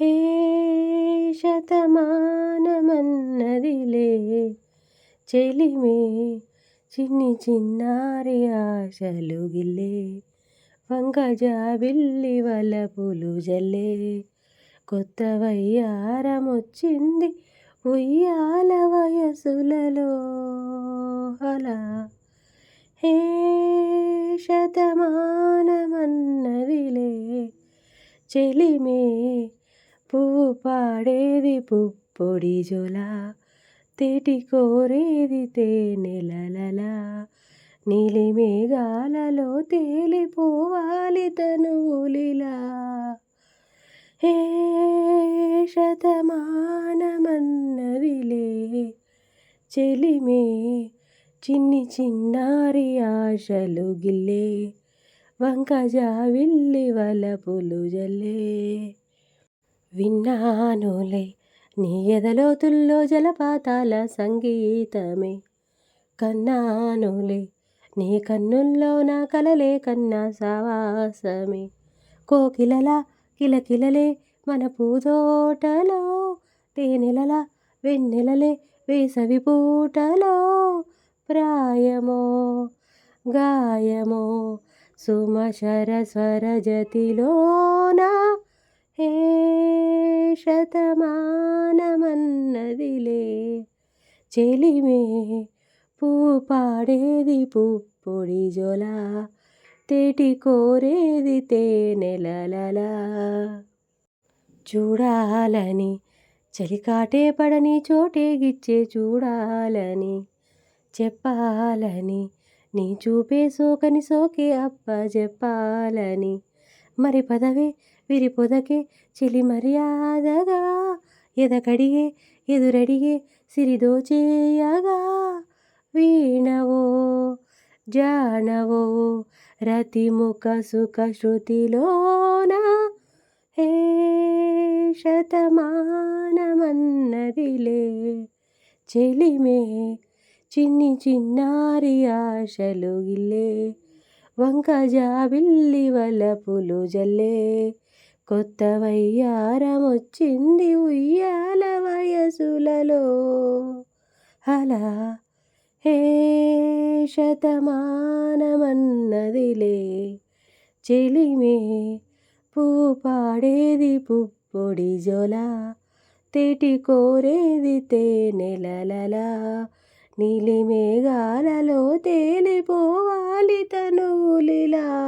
హే శతమానమన్నదిలే చెలిమే చిన్ని చిన్నారి ఆశలు గిల్లే వల వలపులు జల్లే కొత్త వయ్యారమొచ్చింది ఉయ్యాల వయసులలో అలా. హే శతమానమన్నదిలే చెలిమే పువ్వు పాడేది పుప్పొడి జొల తేటి కోరేది తేనెలలలా నీలి మేఘాలలో తేలిపోవాలి తనువులిలా ఏ శతమానమన్నదిలే చెలిమే చిన్ని చిన్నారి ఆశలు గిల్లే వంకజావిల్లి వలపులు జల్లే. విన్నానులే నీ ఎదలోతుల్లో జలపాతాల సంగీతమే. కన్నానులే నీ కన్నుల్లో నా కలలే కన్నా సావాసమే. కోకిలలా కిలకిలలే మన పూదోటలో తేనెలల వెన్నెలలే వేసవి పూటలో. ప్రాయమో గాయమో సుమశర స్వరజతిలోన శతమానమన్నదిలే. చెలిమే పువ్వు పాడేది పుప్పొడి జొల తేటి కోరేది తేనెలలలా. చూడాలని చలికాటే పడని చోటే గిచ్చే చూడాలని చెప్పాలని నీ చూపే సోకని సోకే అప్ప చెప్పాలని మరి పదవే వీరి పొదకే చెలి మర్యాదగా ఎదకడిగే ఎదురడిగే సిరిదోచేయగా వీణవో జానవో రతిముఖ సుఖ శృతిలోన హే శతమానమన్నదిలే చెలిమే చిన్ని చిన్నారి ఆశలు గిల్లే వంకజాబిల్లి వలపులు జల్లే కొత్త వయ్యారమొచ్చింది ఉయ్యాల వయసులలో. అలా హే శతమానమన్నదిలే చెలిమే పువ్వు పాడేది పుప్పొడి జొల తేటి కోరేది తేనెలలలా నీలిమేఘాలలో తేలిపోవాలి తనువులిలా.